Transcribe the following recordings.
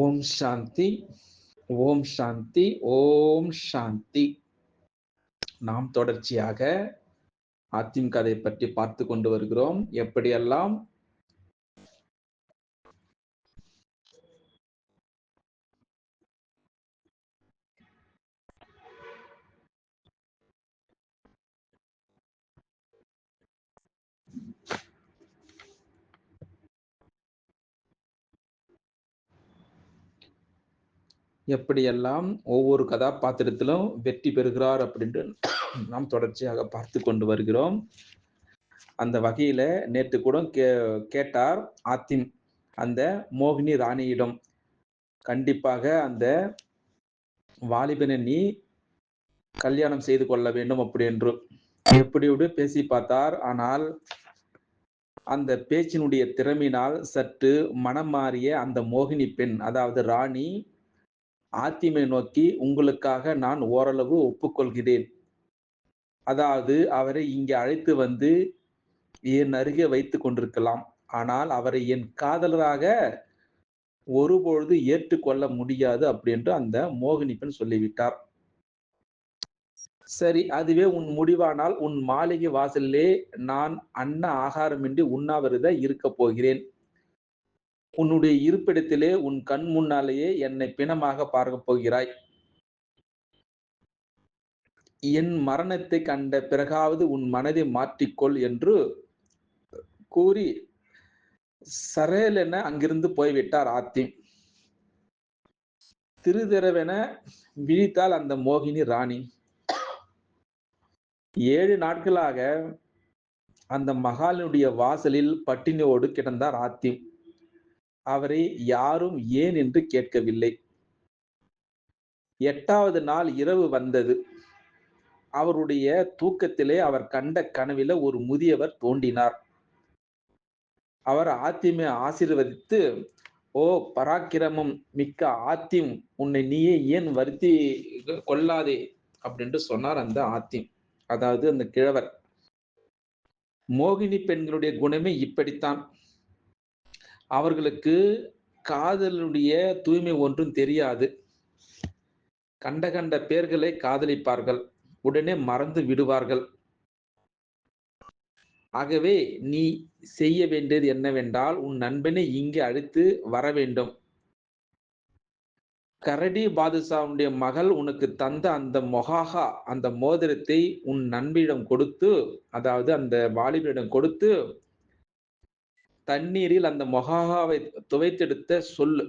ஓம் சாந்தி ஓம் சாந்தி ஓம் சாந்தி. நாம் தொடர்ச்சியாக அதிமுக கதை பற்றி பார்த்து கொண்டு வருகிறோம். எப்படியெல்லாம் எப்படியெல்லாம் ஒவ்வொரு கதாபாத்திரத்திலும் வெற்றி பெறுகிறார் அப்படின்ட்டு நாம் தொடர்ச்சியாக பார்த்து கொண்டு வருகிறோம். அந்த வகையில நேற்று கூட கே கேட்டார் ஆத்திம் அந்த மோகினி ராணியிடம் கண்டிப்பாக அந்த வாலிபனை நீ கல்யாணம் செய்து கொள்ள வேண்டும் அப்படி என்று. எப்படி பேசி பார்த்தார் ஆனால் அந்த பேச்சினுடைய திறமையினால் சற்று மனம் மாறிய அந்த மோகினி பெண் அதாவது ராணி ஆத்திமை நோக்கி உங்களுக்காக நான் ஓரளவு ஒப்புக்கொள்கிறேன். அதாவது அவரை இங்கே அழைத்து வந்து என் அருகே வைத்து கொண்டிருக்கலாம். ஆனால் அவரை என் காதலராக ஒருபொழுது ஏற்றுக்கொள்ள முடியாது அப்படின்ட்டு அந்த மோகினி பெண் சொல்லிவிட்டார். சரி அதுவே உன் முடிவானால் உன் மாளிகை வாசலிலே நான் அன்ன ஆகாரமின்றி உண்ணாவிரத இருக்க போகிறேன். உன்னுடைய இருப்பிடத்திலே உன் கண் முன்னாலேயே என்னை பிணமாக பார்க்க போகிறாய். என் மரணத்தை கண்ட பிறகாவது உன் மனதை மாற்றிக்கொள் என்று கூறி சரேல் என அங்கிருந்து போய்விட்டார் ஆத்தி திருதிரவென விழித்தாள் அந்த மோகினி ராணி. ஏழு நாட்களாக அந்த மகாலினுடைய வாசலில் பட்டினியோடு கிடந்தார் ஆத்தி அவரை யாரும் ஏன் என்று கேட்கவில்லை. எட்டாவது நாள் இரவு வந்தது. அவருடைய தூக்கத்திலே அவர் கண்ட கனவில ஒரு முதியவர் தோண்டினார் அவர் ஆத்திமை ஆசீர்வதித்து ஓ பராக்கிரமம் மிக்க ஆத்திம் உன்னை நீயே ஏன் வருத்தி கொள்ளாதே? அப்படின்ட்டு சொன்னார் அந்த ஆத்திம். அதாவது அந்த கிழவர். மோகினி பெண்களுடைய குணமே இப்படித்தான். அவர்களுக்கு காதலுடைய தூய்மை ஒன்றும் தெரியாது. கண்ட கண்ட பேர்களை காதலிப்பார்கள். உடனே மறந்து விடுவார்கள். ஆகவே நீ செய்ய வேண்டியது என்னவென்றால் உன் நண்பனை இங்கே அழைத்து வர வேண்டும். கரடி பாதுஷாவுடைய மகள் உனக்கு தந்த அந்த மொஹாகா அந்த மோதிரத்தை உன் நண்பிடம் கொடுத்து அதாவது அந்த வாலிபரிடம் கொடுத்து தண்ணீரில் அந்த மொஹாகாவை துவைத்தெடுத்த சொல்லு.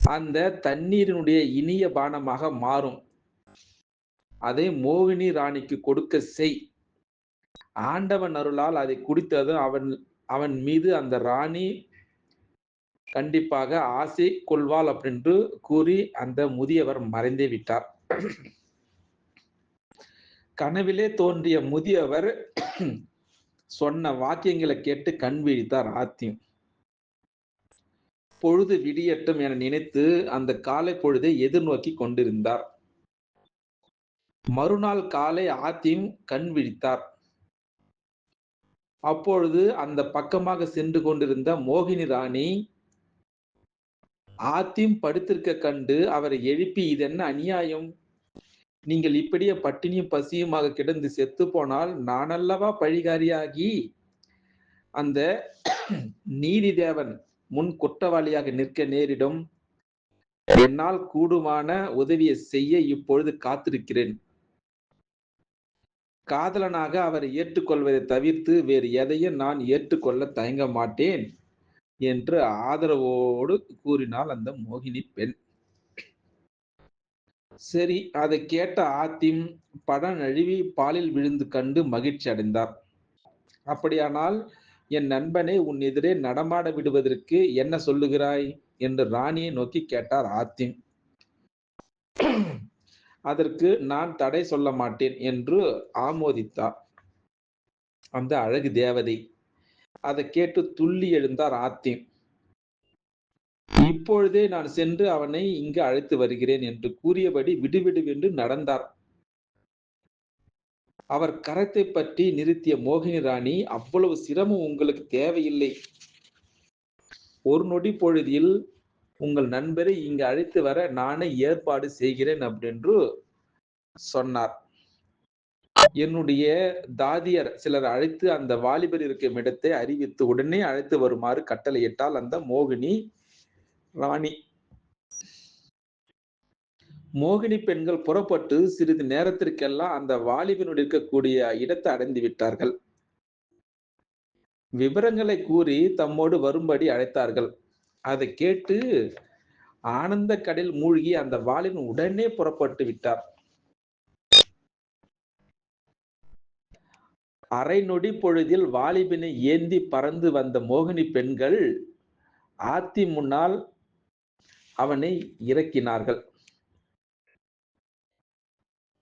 அந்த தண்ணீரினுடைய இனிய பானமாக மாறும். அதை மோகினி ராணிக்கு கொடுக்க செய். ஆண்டவன் அருளால் அதை குடித்ததும் அவன் அவன் மீது அந்த ராணி கண்டிப்பாக ஆசை கொள்வாள் அப்படின்று கூறி அந்த முதியவர் மறைந்தே விட்டார். கனவிலே தோன்றிய முதியவர் சொன்ன வாக்கியங்களை கேட்டு கண் விழித்தார் ஆத்தியம். பொழுது விடியட்டும் என நினைத்து அந்த காலை பொழுதை எதிர்நோக்கி கொண்டிருந்தார். மறுநாள் காலை ஆத்தியம் கண் விழித்தார். அப்பொழுது அந்த பக்கமாக சென்று கொண்டிருந்த மோகினி ராணி ஆத்தியும் படுத்திருக்க கண்டு அவரை எழுப்பி இது என்ன அநியாயம்? நீங்கள் இப்படியே பட்டினியும் பசியுமாக கிடந்து செத்து போனால் நானல்லவா பழிகாரியாகி? அந்த நீதி தேவன் முன் குற்றவாளியாக நிற்க நேரிடும். என்னால் கூடுமான உதவியை செய்ய இப்பொழுது காத்திருக்கிறேன். காதலனாக அவரை ஏற்றுக்கொள்வதை தவிர்த்து வேறு எதையும் நான் ஏற்றுக்கொள்ள தயங்க மாட்டேன் என்று ஆதரவோடு கூறினாள் அந்த மோகினி பெண். சரி அதை கேட்ட ஆத்திம் படம் நழுவி பாலில் விழுந்து கண்டு மகிழ்ச்சி அடைந்தார். அப்படியானால் என் நண்பனை உன் எதிரே நடமாட விடுவதற்கு என்ன சொல்லுகிறாய்? என்று ராணியை நோக்கி கேட்டார் ஆத்திம். அதற்கு நான் தடை சொல்ல மாட்டேன் என்று ஆமோதித்தார். அந்த அழகு தேவதை. அதை கேட்டு துள்ளி எழுந்தார் ஆத்திம். இப்பொழுதே நான் சென்று அவனை இங்கு அழைத்து வருகிறேன் என்று கூறியபடி விடுவிடுவென்று நடந்தார். அவர் கரத்தை பற்றி நிறுத்திய மோகினி ராணி அவ்வளவு சிரமம் உங்களுக்கு தேவையில்லை. ஒரு நொடி பொழுதில் உங்கள் நண்பரை இங்கு அழைத்து வர நானே ஏற்பாடு செய்கிறேன் அப்படின்று சொன்னார். என்னுடைய தாதியர் சிலர் அழைத்து அந்த வாலிபர் இருக்கும் இடத்தை அறிவித்து உடனே அழைத்து வருமாறு கட்டளையிட்டால் அந்த மோகினி ராணி. மோகினி பெண்கள் புறப்பட்டு சிறிது நேரத்திற்கெல்லாம் அந்த வாலிபனுடன் இருக்கக்கூடிய இடத்தை அடைந்து விட்டார்கள். விவரங்களை கூறி தம்மோடு வரும்படி அழைத்தார்கள். அதை கேட்டு ஆனந்த கடல் மூழ்கி அந்த வாலிபன் உடனே புறப்பட்டு விட்டார். அரை நொடி பொழுதில் வாலிபினை ஏந்தி பறந்து வந்த மோகினி பெண்கள் ஆத்தி முன்னால் அவனை இறக்கினார்கள்.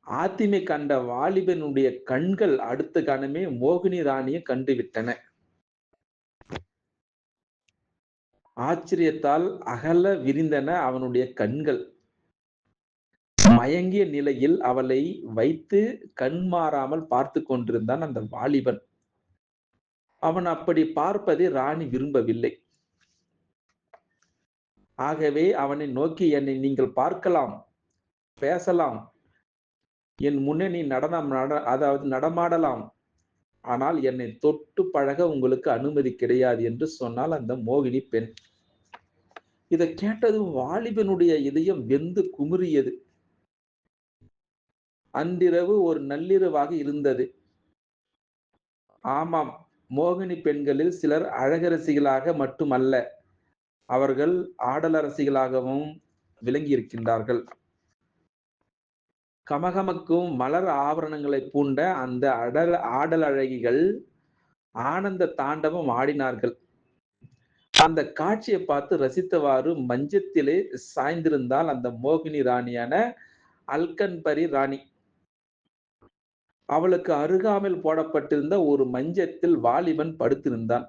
ஆத்திமை கண்ட வாலிபனுடைய கண்கள் அடுத்த கணமே மோகினி ராணியை கண்டுவிட்டன. ஆச்சரியத்தால் அகல விரிந்தன அவனுடைய கண்கள். மயங்கிய நிலையில் அவளை வைத்து கண் மாறாமல் பார்த்து கொண்டிருந்தான் அந்த வாலிபன். அவன் அப்படி பார்ப்பதை ராணி விரும்பவில்லை. ஆகவே அவனை நோக்கி என்னை நீங்கள் பார்க்கலாம் பேசலாம். என் முன்னே நீ நடனம் நட அதாவது நடமாடலாம். ஆனால் என்னை தொட்டு பழக உங்களுக்கு அனுமதி கிடையாது என்று சொன்னால் அந்த மோகினி பெண். இதை கேட்டதும் வாலிபனுடைய இதயம் வெந்து குமுறியது. அன்றிரவு ஒரு நள்ளிரவாக இருந்தது. ஆமாம் மோகினி பெண்களில் சிலர் அழகரசிகளாக மட்டுமல்ல. அவர்கள் ஆடலரசிகளாகவும் விளங்கி இருக்கின்றார்கள் கமகமக்கும் மலர் ஆவரணங்களை பூண்ட அந்த அடல் ஆடல் அழகிகள் ஆனந்த தாண்டவம் ஆடினார்கள். அந்த காட்சியை பார்த்து ரசித்தவாறு மஞ்சத்திலே சாய்ந்திருந்தால் அந்த மோகினி ராணியான அல்கன்பரி ராணி. அவளுக்கு அருகாமல் போடப்பட்டிருந்த ஒரு மஞ்சத்தில் வாலிபன் படுத்திருந்தான்.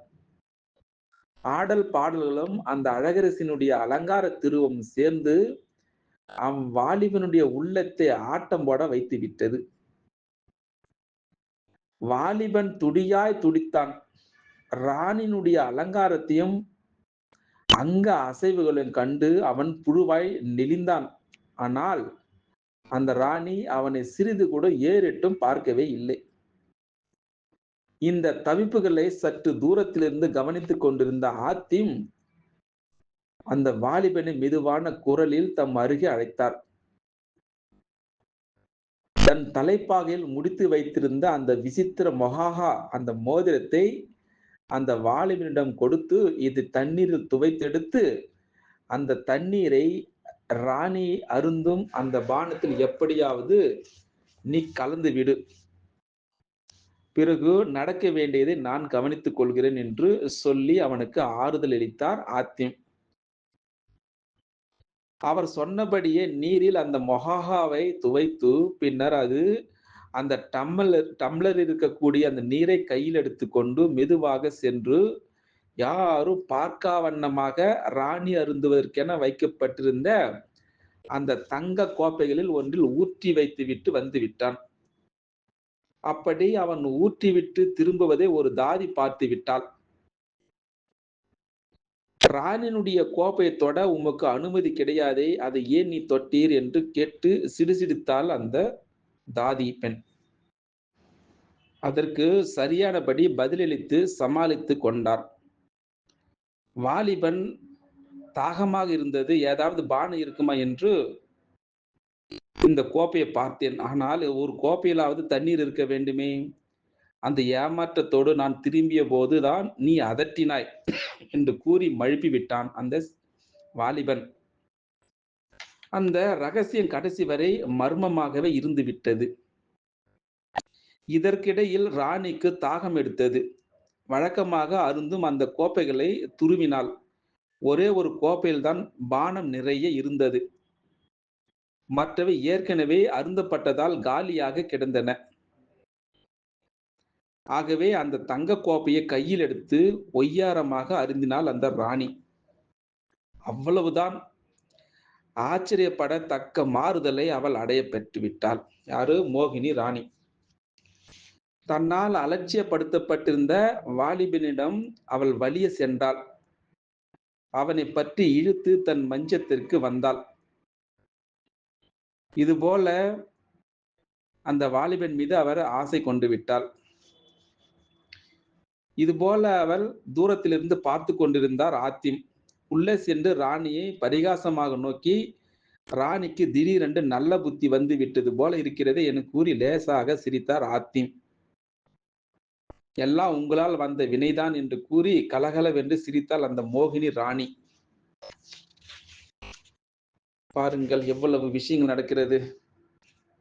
ஆடல் பாடல்களும் அந்த அழகரசினுடைய அலங்கார திருவம் சேர்ந்து அவன் வாலிபனுடைய உள்ளத்தை ஆட்டம் போட வைத்து விட்டது. வாலிபன் துடியாய் துடித்தான். ராணினுடைய அலங்காரத்தையும் அங்க அசைவுகளையும் கண்டு அவன் புழுவாய் நெளிந்தான். ஆனால் அந்த ராணி அவனை சிறிது கூட ஏறிட்டும் பார்க்கவே இல்லை. இந்த தவிப்புகளை சற்று தூரத்திலிருந்து கவனித்துக் கொண்டிருந்த ஆத்திம் அந்த வாலிபனை மெதுவான குரலில் தம் அருகே அழைத்தார். தன் தலைப்பாகையில் முடித்து வைத்திருந்த அந்த விசித்திர மொஹாஹா அந்த மோதிரத்தை அந்த வாலிபனிடம் கொடுத்து இது தண்ணீரில் துவைத்தெடுத்து அந்த தண்ணீரை ராணி அருந்தும் அந்த பானத்தில் எப்படியாவது நீ கலந்து விடு. பிறகு நடக்க வேண்டியதை நான் கவனித்துக் கொள்கிறேன் என்று சொல்லி அவனுக்கு ஆறுதல் அளித்தார் ஆத்திம். அவர் சொன்னபடியே நீரில் அந்த மொஹாகாவை துவைத்து பின்னர் அது அந்த டம்ளர் டம்ளர் இருக்கக்கூடிய அந்த நீரை கையில் எடுத்துக்கொண்டு மெதுவாக சென்று யாரும் பார்க்கா வண்ணமாக ராணி அருந்துவதற்கென வைக்கப்பட்டிருந்த அந்த தங்க கோப்பைகளில் ஒன்றில் ஊற்றி வைத்து விட்டு வந்து விட்டான். அப்படி அவன் ஊற்றிவிட்டு திரும்புவதை ஒரு தாதி பார்த்து விட்டாள். ராணினுடைய கோப்பை தொட உமக்கு அனுமதி கிடையாதே அதை ஏன் நீ தொட்டீர் என்று கேட்டு சிடுசிடுத்தாள் அந்த தாதி பெண். அதற்கு சரியானபடி பதிலளித்து சமாளித்து கொண்டார் வாலிபன் தாகமாக இருந்தது ஏதாவது பானை இருக்குமா என்று இந்த கோப்பையை பார்த்தேன். ஆனால் ஒரு கோப்பையிலாவது தண்ணீர் இருக்க வேண்டுமே? அந்த ஏமாற்றத்தோடு நான் திரும்பிய போதுதான் நீ அதட்டினாய் என்று கூறி மழுப்பி விட்டான் அந்த வாலிபன். அந்த ரகசியம் கடைசி வரை மர்மமாகவே இருந்து விட்டது. இதற்கிடையில் ராணிக்கு தாகம் எடுத்தது. வழக்கமாக அருந்தும் அந்த கோப்பைகளை துருவினாள். ஒரே ஒரு கோப்பையில்தான் பானம் நிறைய இருந்தது. மற்றவை ஏற்கனவே அருந்தப்பட்டதால் காலியாக கிடந்தன. ஆகவே அந்த தங்க கோப்பையை கையில் எடுத்து ஒய்யாரமாக அருந்தினாள் அந்த ராணி. அவ்வளவுதான். ஆச்சரியப்படத்தக்க மாறுதலை அவள் அடைய பெற்று விட்டாள் யாரு? மோகினி ராணி. தன்னால் அலட்சியப்படுத்தப்பட்டிருந்த வாலிபனிடம் அவள் வலிய சென்றாள். அவனை பற்றி இழுத்து தன் மஞ்சத்திற்கு வந்தாள். இதுபோல அந்த வாலிபன் மீது அவர் ஆசை கொண்டு விட்டாள் இதுபோல அவள் தூரத்திலிருந்து பார்த்து கொண்டிருந்தார் ஆத்திம். உள்ளே சென்று ராணியை பரிகாசமாக நோக்கி ராணிக்கு திடீரென்று நல்ல புத்தி வந்து விட்டது போல இருக்கிறது என கூறி லேசாக சிரித்தார் ஆத்திம். எல்லாம் உங்களால் வந்த வினைதான் என்று கூறி கலகலவென்று சிரித்தாள் அந்த மோகினி ராணி. பாருங்கள் எவ்வளவு விஷயங்கள் நடக்கிறது.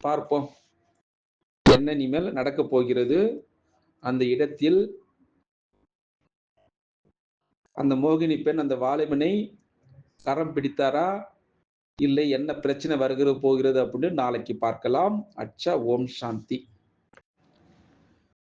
பார்ப்போம். என்ன இனிமேல் நடக்கப் போகிறது? அந்த இடத்தில் அந்த மோகினி பெண் அந்த வாலிபனை கரம் பிடித்தாரா? இல்லை என்ன பிரச்சனை வருகிற போகிறது அப்படின்னு நாளைக்கு பார்க்கலாம். அச்சா ஓம் சாந்தி.